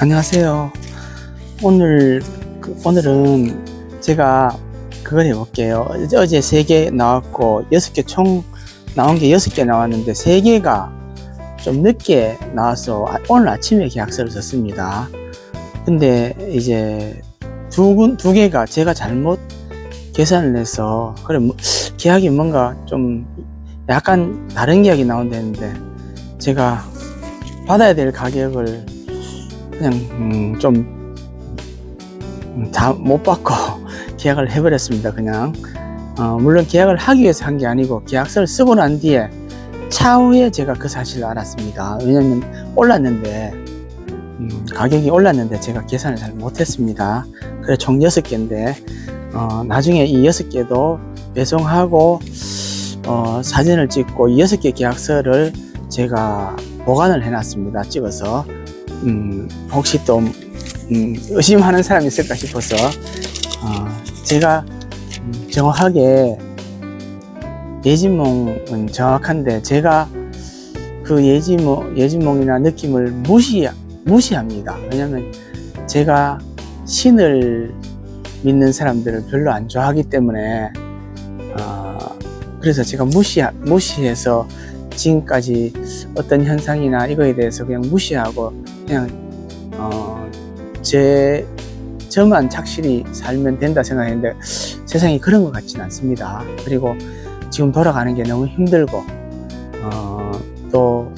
안녕하세요. 오늘 그- 오늘은 제가 그걸 해볼게요. 어제- 세 개 나왔고 여섯 개 총 나온 게 여섯 개 나왔는데 세 개가 좀 늦게 나와서 아- 오늘 아침에 계약서를 썼습니다. 근데 이제 두, 군- 두 개가 제가 잘못 계산을 해서 그래 뭐, 계약이 뭔가 좀 약간 다른 계약이 나온다는데 제가 받아야 될 가격을 그냥 음, 좀다 못 받고 계약을 해버렸습니다. 그냥 어, 물론 계약을 하기 위해서 한 게 아니고 계약서를 쓰고 난 뒤에 차후에 제가 그 사실을 알았습니다. 왜냐면 올랐는데 음, 가격이 올랐는데 제가 계산을 잘 못했습니다. 그래 총 6개인데 어, 나중에 이 6개도 배송하고 어, 사진을 찍고 이 6개 계약서를 제가 보관을 해놨습니다. 찍어서 음, 혹시 또 음, 의심하는 사람이 있을까 싶어서 어, 제가 음, 정확하게 예지몽은 정확한데 제가 그 예지몽, 예지몽이나 느낌을 무시, 무시합니다. 왜냐면 제가 신을 믿는 사람들을 별로 안 좋아하기 때문에 어, 그래서 제가 무시, 무시해서 지금까지 어떤 현상이나 이거에 대해서 그냥 무시하고 그냥 어, 제 저만 착실히 살면 된다 생각했는데 세상이 그런 것 같지는 않습니다. 그리고 지금 돌아가는 게 너무 힘들고 어, 또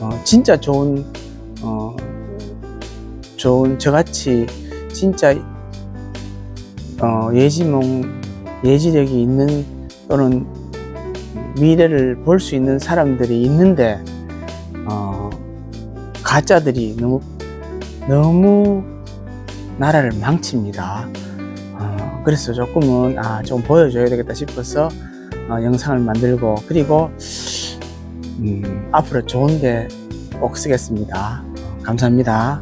어, 진짜 좋은 어, 좋은 저같이 진짜 어, 예지몽 예지력이 있는 또는 미래를 볼 수 있는 사람들이 있는데 어, 가짜들이 너무 너무 나라를 망칩니다. 어, 그래서 조금은 아, 좀 보여줘야 되겠다 싶어서 어, 영상을 만들고 그리고 음, 앞으로 좋은데 꼭 쓰겠습니다. 감사합니다.